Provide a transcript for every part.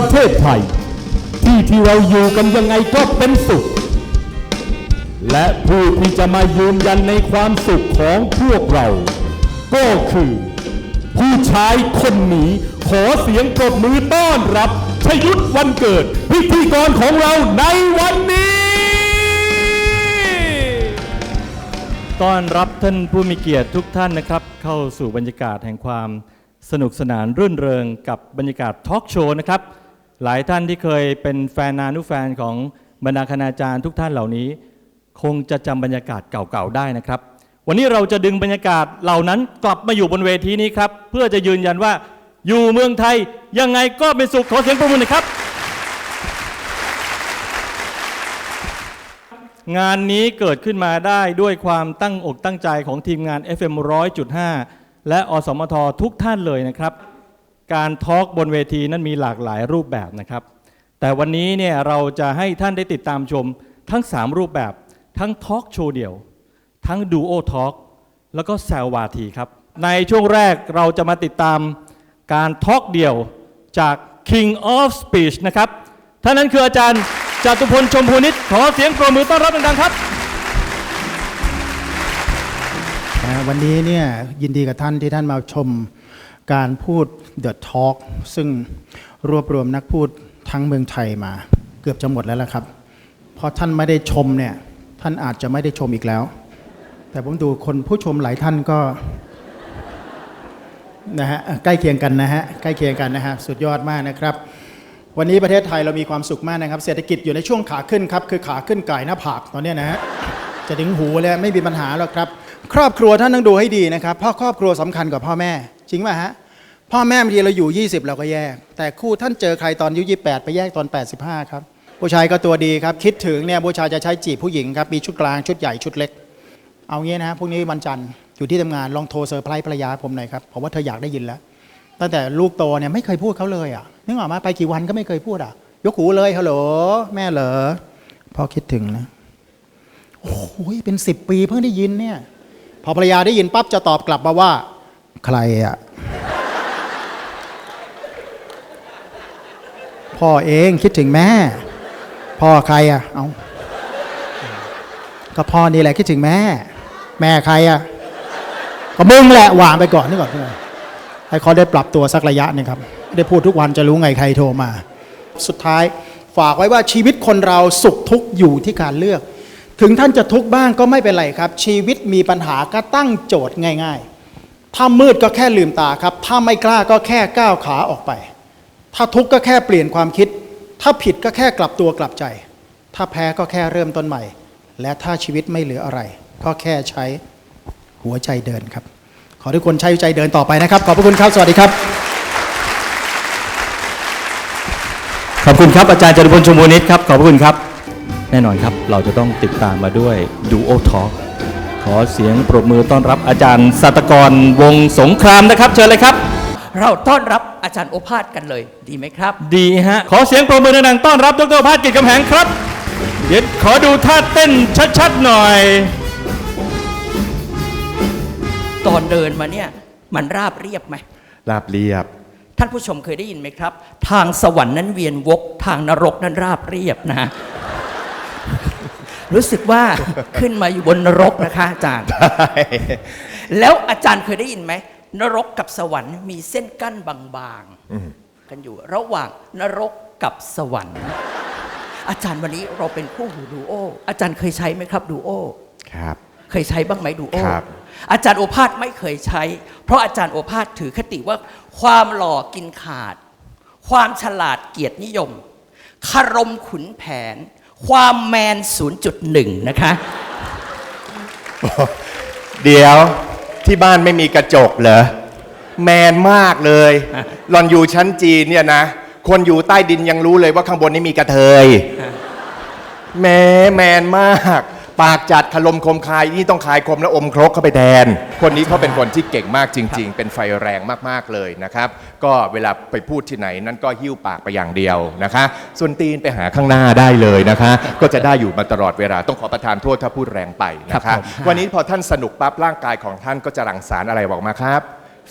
ประเทศไทย ที่ที่เราอยู่กันยังไงก็เป็นสุข และผู้ที่จะมายืนยันในความสุขของพวกเรา ก็คือ ผู้ชายคนนี้ขอเสียงปรบมือต้อนรับชยุทธวันเกิด พิธีกรของเราในวันนี้ ต้อนรับท่านผู้มีเกียรติทุกท่านนะครับ เข้าสู่บรรยากาศแห่งความสนุกสนานรื่นเริงกับบรรยากาศทอล์กโชว์นะครับ หลายท่านที่เคยเป็นแฟนนานุแฟนของบรรดาคณาจารย์ทุกท่านเหล่านี้ คงจะจำบรรยากาศเก่าๆได้นะครับ วันนี้เราจะดึงบรรยากาศเหล่านั้นกลับมาอยู่บนเวทีนี้ครับ เพื่อจะยืนยันว่าอยู่เมืองไทยยังไงก็เป็นสุขขอเสียงปรบมือหน่อยครับ งานนี้เกิดขึ้นมาได้ด้วยความตั้งอกตั้งใจของทีมงาน FM 100.5 และอสมททุกท่านเลยนะครับ การทอล์กบนเวทีนั้นมีหลากหลายรูปแบบนะครับ แต่วันนี้เนี่ยเราจะให้ท่านได้ติดตามชมทั้ง 3 รูปแบบ ทั้งทอล์กโชว์เดี่ยว ทั้งดูโอทอล์กแล้วก็แซลวาทีครับ ในช่วงแรกเราจะมาติดตามการทอล์กเดี่ยวจาก King of Speech นะครับ ท่านนั้นคืออาจารย์จตุพลชมพูนิตขอเสียงปรบมือต้อนรับดังๆครับ วันนี้เนี่ยยินดีกับท่านที่ท่านมาชม การพูด The Talk ซึ่งรวบรวมนักพูดทั้งเมืองไทยมา เกือบจะหมดแล้วละครับ เพราะท่านไม่ได้ชมเนี่ย ท่านอาจจะไม่ได้ชมอีกแล้ว แต่ผมดูคนผู้ชมหลายท่านก็นะฮะใกล้เคียงกันนะฮะใกล้เคียงกันนะฮะสุดยอดมากนะครับ วันนี้ประเทศไทยเรามีความสุขมากนะครับ เศรษฐกิจอยู่ในช่วงขาขึ้นครับ คือขาขึ้นไก่หน้าผากตอนนี้นะฮะจะถึงหูเลยไม่มีปัญหาหรอกครับ ครอบครัวท่านต้องดูให้ดีนะครับเพราะครอบครัวสำคัญกว่าพ่อแม่ จริงป่ะฮะพ่อแม่บางทีเราอยู่ 20 เราก็แยก แต่คู่ท่านเจอใครตอนอายุ28 ไปแยกตอน 85 ครับ ผู้ชายก็ตัวดีครับ คิดถึงเนี่ยผู้ชายจะใช้จีบผู้หญิงครับ มีชุดกลางชุดใหญ่ชุดเล็ก เอางี้นะฮะพรุ่งนี้วันจันทร์อยู่ที่ทำงานลองโทรเซอร์ไพรส์ภรรยาผมหน่อยครับผมว่าเธออยากได้ยินแล้ว ตั้งแต่ลูกโตเนี่ยไม่เคยพูดเขาเลยอะนึกออกมาไปกี่วันก็ไม่เคยพูดอะ ยกหูเลยฮัลโหลแม่เหรอพ่อคิดถึงนะโอ้โหเป็นสิบปีเพิ่งได้ยินเนี่ย พอภรรยาได้ยินปั๊บจะตอบกลับมาว่า ใครอะ พ่อเองคิดถึงแม่ พ่อใครอะ เอาก็พ่อนี่แหละคิดถึงแม่ แม่ใครอะ ก็มึงแหละวางไปก่อนนี่ก่อนให้เขาได้ปรับตัวสักระยะนึงครับ ได้พูดทุกวันจะรู้ไงใครโทรมา สุดท้ายฝากไว้ว่าชีวิตคนเราสุขทุกข์อยู่ที่การเลือก ถึงท่านจะทุกข์บ้างก็ไม่เป็นไรครับ ชีวิตมีปัญหาก็ตั้งโจทย์ง่าย ๆ ถ้ามืดก็แค่ลืมตาครับ ถ้าไม่กล้าก็แค่ก้าวขาออกไป ถ้าทุกข์ก็แค่เปลี่ยนความคิด ถ้าผิดก็แค่กลับตัวกลับใจ ถ้าแพ้ก็แค่เริ่มต้นใหม่ และถ้าชีวิตไม่เหลืออะไร ก็แค่ใช้หัวใจเดินครับ ขอทุกคนใช้ใจเดินต่อไปนะครับ ขอบพระคุณครับ สวัสดีครับ ขอบคุณครับ อาจารย์จตุพลชมพูนิตครับ ขอบพระคุณครับ แน่นอนครับ เราจะต้องติดตามมาด้วยดูโอทอ k ขอเสียงปรบมือต้อนรับอาจารย์สัตกรวงสงครามนะครับ เชิญเลยครับ เราต้อนรับอาจารย์โอภาสกันเลยดีไหมครับ ดีฮะ ขอเสียงปรบมือดังๆต้อนรับดรภาสกิจกำแหงครับ เดี๋ยวขอดูท่าเต้นชัดๆหน่อย ตอนเดินมาเนี่ยมันราบเรียบไหม ราบเรียบ ท่านผู้ชมเคยได้ยินไหมครับ ทางสวรรค์นั้นเวียนวก ทางนรกนั้นราบเรียบนะ รู้สึกว่าขึ้นมาอยู่บนนรกนะคะอาจารย์ แล้วอาจารย์เคยได้ยินไหม นรกกับสวรรค์มีเส้นกั้นบางๆกันอยู่ ระหว่างนรกกับสวรรค์ อาจารย์วันนี้เราเป็นคู่หูดูโอ อาจารย์เคยใช้ไหมครับดูโอครับ เคยใช้บ้างไหมดูโอครับอาจารย์โอภาสไม่เคยใช้ เพราะอาจารย์โอภาสถือคติว่าความหล่อกินขาด ความฉลาดเกียรตินิยมคารมขุนแผน ความแมน 0.1 นะคะ เดี๋ยวที่บ้านไม่มีกระจกเหรอ แมนมากเลยหลอนอยู่ชั้นจีนเนี่ยนะ คนอยู่ใต้ดินยังรู้เลยว่าข้างบนนี้มีกระเทยแหมแมนมาก ปากจัดขลมคมคายนี่ต้องคายคมและอมครกเข้าไปแทน คนนี้เขาเป็นคนที่เก่งมากจริง ๆ เป็นไฟแรงมากๆเลยนะครับ ก็เวลาไปพูดที่ไหนนั้นก็หิ้วปากไปอย่างเดียวนะคะ ส่วนตีนไปหาข้างหน้าได้เลยนะคะ ก็จะได้อยู่มาตลอดเวลาต้องขอประทานโทษถ้าพูดแรงไปนะครัคะบผม วันนี้พอท่านสนุกปั๊บร่างกายของท่านก็จะหลั่งสารอะไรบอกมาครับ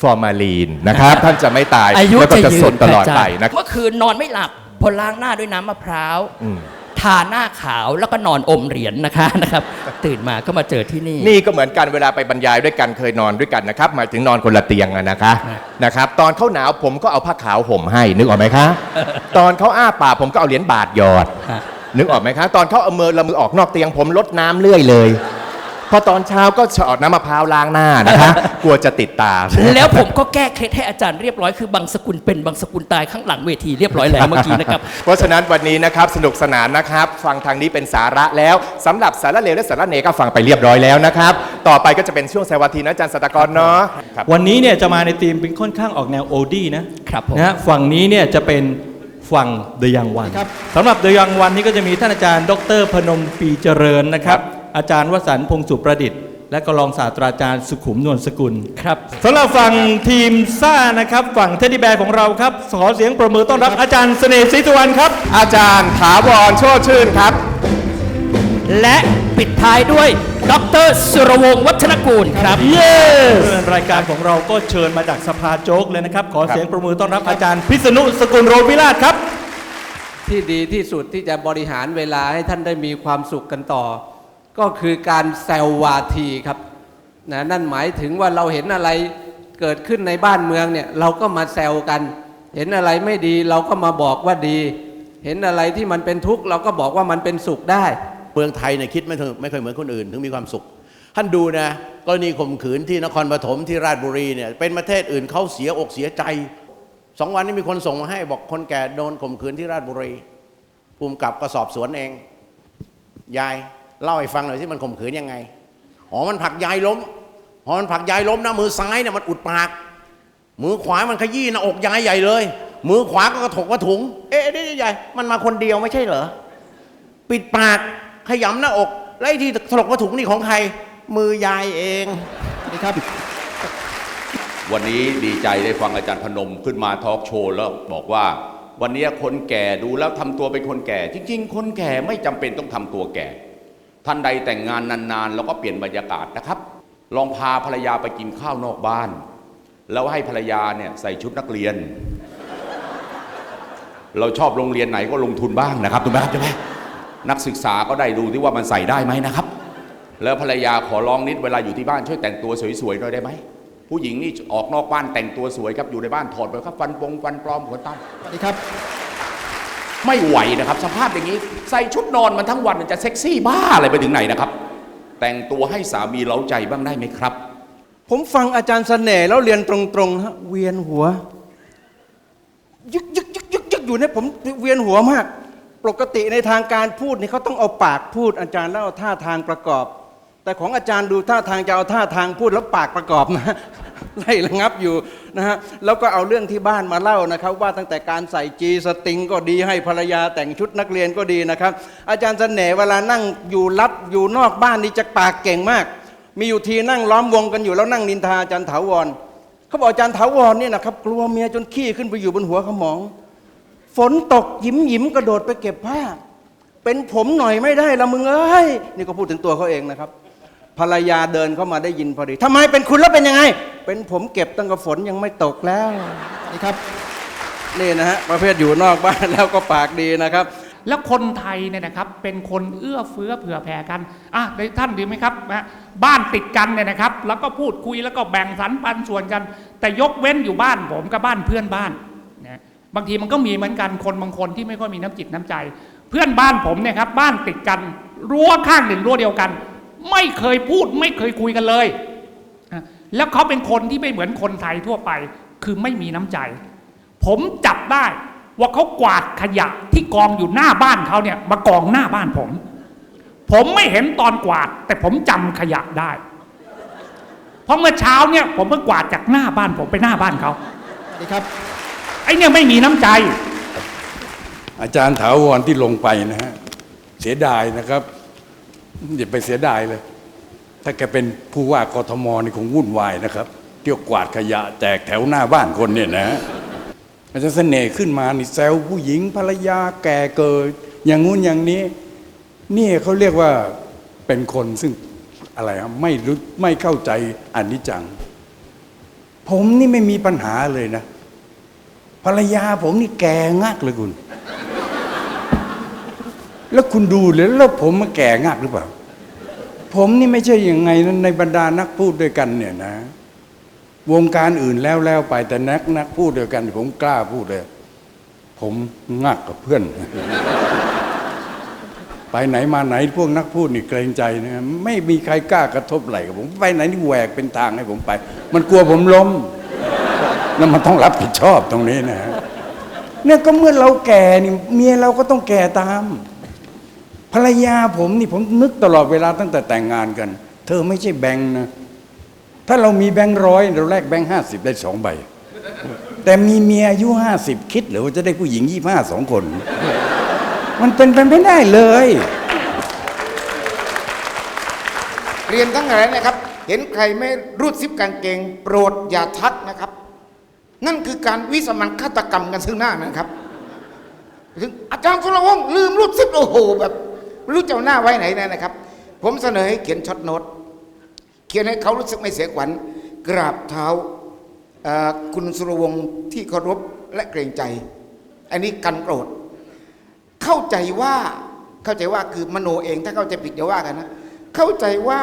ฟอร์มาลีนนะครับท่านจะไม่ตายอายุแล้วก็จะจะยืสนดตลอดค่ะาไปจารย์ นะเมื่อคืนนอนไม่หลับพอล้างหน้าด้วยน้ำมะพร้าว อืม ทาหน้าขาวแล้วก็นอนอมเหรียญนะคะนะครับ ตื่นมาก็มาเจอที่นี่ นี่ก็เหมือนกันเวลาไปบรรยายด้วยกันเคยนอนด้วยกันนะครับ หมายถึงนอนคนละเตียงอะนะคะนะนะครับ ตอนเขาหนาวผมก็เอาผ้าขาวห่มให้นึกออกไหมคะ ตอนเขาอ้าปากผมก็เอาเหรียญบาทหยอดฮะนึกออกไหมคะ ตอนเขาเอามือละมือออกนอกเตียงผมลดน้ำเลื่อยเลย พอตอนเช้าก็เฉาะน้ำมะพร้าวล้างหน้านะคะ กลัวจะติดตา แล้วผมก็แก้เคล็ดให้อาจารย์เรียบร้อยคือบางสกุลเป็นบางสกุลตายข้างหลังเวทีเรียบร้อยแล้วเมื่อกี้นะครับ เพราะฉะนั้นวันนี้นะครับสนุกสนานนะครับ ฟังทางนี้เป็นสาระแล้วสำหรับสาระเลวและสาระเนก็ฟังไปเรียบร้อยแล้วนะครับ ต่อไปก็จะเป็นช่วงสวัสดีนะอาจารย์สัตกรเนาะครับวันนี้เนี่ยจะมาในธีมเป็นค่อนข้างออกแนวโอดี้นะครับผมนะฮะฝั่งนี้เนี่ยจะเป็นฝั่งเดยังวันครับสำหรับเดยังวันนี้ก็จะมีท่านอาจารย์ ดรพนมปีเจริญนะครับ อาจารย์วสันต์พงศ์สุประดิษฐ์ และก็รองศาสตราจารย์สุขุมนวลสกุลครับสำหรับฝั่งทีมซ่านะครับ ฝั่งเทดดี้แบร์ของเราครับขอเสียงประมือต้อนรับอาจารย์เสน่ห์ศรีสุวรรณครับ อาจารย์ถาวรโชติชื่นครับ และปิดท้ายด้วยดรสุรวงศ์วัฒนกูลครับ เย้รายการของเราก็เชิญมาจากสภาโจ๊กเลยนะครับ ขอเสียงประมือต้อนรับอาจารย์พิษณุสกุลโรมิราชครับ ที่ดีที่สุดที่จะบริหารเวลาให้ท่านได้มีความสุขกันต่อ ก็คือการแซววาทีครับนะนั่นหมายถึงว่าเราเห็นอะไรเกิดขึ้นในบ้านเมืองเนี่ยเราก็มาแซวกัน เห็นอะไรไม่ดีเราก็มาบอกว่าดี เห็นอะไรที่มันเป็นทุกข์เราก็บอกว่ามันเป็นสุขได้ เมืองไทยเนี่ยคิดไม่ถึงไม่เคยเหมือนคนอื่น ถึงมีความสุข ท่านดูนะกรณีข่มขืนที่นครปฐมที่ราชบุรีเนี่ยเป็นประเทศอื่นเขาเสียอกเสียใจสองวันนี้มีคนส่งมาให้บอกคนแก่โดนข่มขืนที่ราชบุรีภูมิกับก็สอบสวนเองยาย เล่าให้ฟังหน่อยที่มันข่มขืนยังไงอ๋อมันผลักยายล้มอ๋อมันผลักยายล้มนะมือซ้ายเนี่ยมันอุดปาก มือขวามันขยี้หน้าอกยายใหญ่เลย มือขวาก็กระถกกระถุง เอ๊ะนี่ยายมันมาคนเดียวไม่ใช่เหรอปิดปากขยำหน้าอกแล้วไอ้ที่ถลกผ้าถุงนี่ของใคร มือยายเองนี่ครับ วันนี้ดีใจได้ฟังอาจารย์พนมขึ้นมาทอล์กโชว์แล้วบอกว่าวันนี้คนแก่ดูแล้วทำตัวเป็นคนแก่ จริง ๆ คนแก่ไม่จำเป็นต้องทำตัวแก่ ท่านใดแต่งงานนานๆ แล้วก็เปลี่ยนบรรยากาศนะครับ ลองพาภรรยาไปกินข้าวนอกบ้าน แล้วให้ภรรยาเนี่ยใส่ชุดนักเรียน เราชอบโรงเรียนไหนก็ลงทุนบ้างนะครับถูกไหมครับใช่ไหมนักศึกษาก็ได้ดูที่ว่ามันใส่ได้ไหมนะครับ แล้วภรรยาขอร้องนิดเวลาอยู่ที่บ้านช่วยแต่งตัวสวยๆหน่อยได้ไหมผู้หญิงนี่ออกนอกบ้านแต่งตัวสวยครับอยู่ในบ้านถอดไปครับฟันปงฟันปลอมขนตั้มสวัสดีครับ ไม่ไหวนะครับ สภาพอย่างนี้ใส่ชุดนอนมันทั้งวันมันจะเซ็กซี่บ้าอะไรไปถึงไหนนะครับ แต่งตัวให้สามีเล้าใจบ้างได้ไหมครับ ผมฟังอาจารย์เสน่ห์แล้วเรียนตรงๆฮะเวียนหัว ยึกยึกยึกยึกยึกอยู่เนี่ยผมเวียนหัวมาก ปกติในทางการพูดนี่เขาต้องเอาปากพูดอาจารย์แล้วเอาท่าทางประกอบ แต่ของอาจารย์ดูท่าทางจะเอาท่าทางพูดแล้วปากประกอบนะ ไล่ระงับอยู่นะฮะแล้วก็เอาเรื่องที่บ้านมาเล่านะครับ ว่าตั้งแต่การใส่จีสติงก็ดีให้ภรรยาแต่งชุดนักเรียนก็ดีนะครับ อาจารย์เสน่ห์เวลานั่งอยู่รับอยู่นอกบ้านนี่จะปากเก่งมาก มีอยู่ทีนั่งล้อมวงกันอยู่แล้วนั่งนินทาอาจารย์ถาวรเขาบอกอาจารย์ถาวรเนี่ยนะครับกลัวเมียจนขี้ขึ้นไปอยู่บนหัวขมอง ฝนตกยิ้มยิ้มกระโดดไปเก็บผ้าเป็นผมหน่อยไม่ได้ละมึงเอ้ยนี่ก็พูดถึงตัวเขาเองนะครับ ภรรยาเดินเข้ามาได้ยินพอดีทำไมเป็นคุณแล้วเป็นยังไง เป็นผมเก็บตั้งแต่ฝนยังไม่ตกแล้วนี่ครับนี่นะฮะประเภทอยู่นอกบ้านแล้วก็ปากดีนะครับ แล้วคนไทยเนี่ยนะครับ เป็นคนเอื้อเฟื้อเผื่อแผ่กันอะได้ท่านดีไหมครับนะบ้านติดกันเนี่ยนะครับ แล้วก็พูดคุยแล้วก็แบ่งสรรปันส่วนกัน แต่ยกเว้นอยู่บ้านผมกับบ้านเพื่อนบ้านนะบางทีมันก็มีเหมือนกันคนบางคนที่ไม่ค่อยมีน้ำจิตน้ำใจ เพื่อนบ้านผมเนี่ยครับบ้านติดกันรั้วข้างหนึ่งรั้วเดียวกัน ไม่เคยพูดไม่เคยคุยกันเลยอะแล้วเขาเป็นคนที่ไม่เหมือนคนไทยทั่วไป คือไม่มีน้ำใจ ผมจับได้ว่าเขากวาดขยะที่กองอยู่หน้าบ้านเขาเนี่ย มากองหน้าบ้านผม ผมไม่เห็นตอนกวาด แต่ผมจำขยะได้ เพราะเมื่อเช้าเนี่ย ผมเพิ่งกวาดจากหน้าบ้านผมไปหน้าบ้านเขาสวัสดีครับ ไอ้เนี่ยไม่มีน้ำใจ อาจารย์ถาวรที่ลงไปนะฮะเสียดายนะครับ อย่าไปเสียดายเลย ถ้าแกเป็นผู้ว่ากทมนี่คงวุ่นวายนะครับ เที่ยวกวาดขยะแจกแถวหน้าบ้านคนเนี่ยนะอาจารย์เสน่ห์ขึ้นมานี่แซวผู้หญิงภรรยาแก่เกิด อย่างงู้นอย่างนี้ นี่เขาเรียกว่าเป็นคนซึ่งอะไรครับไม่รู้ไม่เข้าใจอนิจจัง ผมนี่ไม่มีปัญหาเลยนะ ภรรยาผมนี่แก่งักเลยคุณ แล้วคุณดูเลยแล้วผมมาแก่งักหรือเปล่า ผมนี่ไม่ใช่อยังไงนะในบรรดานักพูดด้วยกันเนี่ยนะ วงการอื่นแล้วแล้วไปแต่นักนักพูดด้วยกัน ผมกล้าพูดเลย ผมงักกับเพื่อน ไปไหนมาไหนพวกนักพูดนี่เกรงใจนะไม่มีใครกล้ากระทบไหลกับผมไปไหนนี่แหวกเป็นทางให้ผมไป มันกลัวผมล้มแล้วมันต้องรับผิดชอบตรงนี้นะเนี่ยก็เมื่อเราแก่นี่เมียเราก็ต้องแก่ตาม ภรรยาผมนี่ผมนึกตลอดเวลาตั้งแต่แต่งงานกัน เธอไม่ใช่แบงค์นะ ถ้าเรามีแบงค์ร้อยเราแลกแบงค์ห้าสิบได้สองใบ แต่มีเมียอายุห้าสิบคิดหรือว่าจะได้ผู้หญิงยี่ห้าสองคน มันเป็นไปไม่ได้เลย เรียนทั้งหลายนะครับ เห็นใครไม่รูดซิปกางเกง โปรดอย่าทักนะครับ นั่นคือการวิสามันฆาตกรรมกันซึ่งหน้านะครับ ถึงอาจารย์สุรวงศ์ลืมรูดซิปโอ้โหแบบ ไม่รู้จะเอาหน้าไว้ไหนเลยนะครับ ผมเสนอให้เขียนช็อตโน้ตเขียนให้เขารู้สึกไม่เสียขวัญกราบเท้าคุณสุรวงศ์ที่เคารพและเกรงใจ อันนี้กันโกรธ เข้าใจว่าเข้าใจว่าคือมโนเองถ้าเข้าใจผิดอย่าว่ากันนะ เข้าใจว่า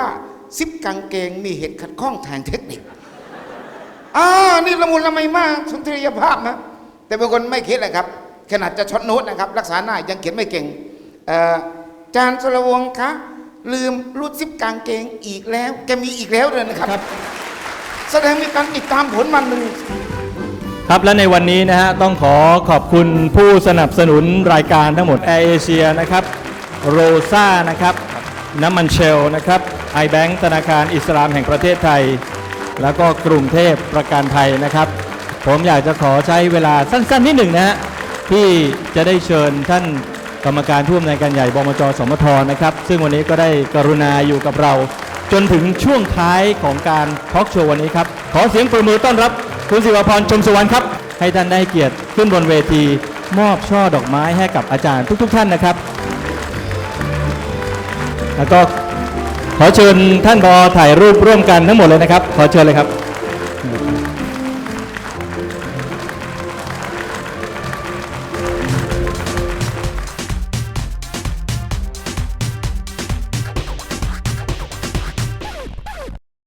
ซิปกางเกงมีเหตุขัดข้องทางเทคนิคอ่านี่ละมุนละไมมากสุนทรียภาพนะ แต่บางคนไม่คิดเลยครับ ขนาดจะช็อตโน้ตนะครับ รักษาหน้ายังเขียนไม่เก่งเอ่อ จานสรวงศ์คะลืมรูดซิปกางเกงอีกแล้ว แกมีอีกแล้วเลยนะครับ แสดงมีการติดตามผลมันหนึ่งครับและในวันนี้นะฮะต้องขอขอบคุณผู้สนับสนุนรายการทั้งหมดแอร์เอเชียนะครับโรซ่านะครับน้ำมันเชลนะครับไอแบงธนาคารอิสลามแห่งประเทศไทย แล้วก็กรุงเทพประกันภัยนะครับ ผมอยากจะขอใช้เวลาสั้นๆนิดหนึ่งนะฮะที่จะได้เชิญท่าน กรรมการผู้อำนวยการใหญ่บมจสมทนะครับ ซึ่งวันนี้ก็ได้กรุณาอยู่กับเรา จนถึงช่วงท้ายของการทอล์กโชว์วันนี้ครับ ขอเสียงปรบมือต้อนรับ คุณศิวพรชมสุวรรณครับ ให้ท่านได้เกียรติขึ้นบนเวที มอบช่อดอกไม้ให้กับอาจารย์ทุก ๆท่านนะครับ แล้วก็ขอเชิญท่านบอถ่ายรูปร่วมกันทั้งหมดเลยนะครับ ขอเชิญเลยครับ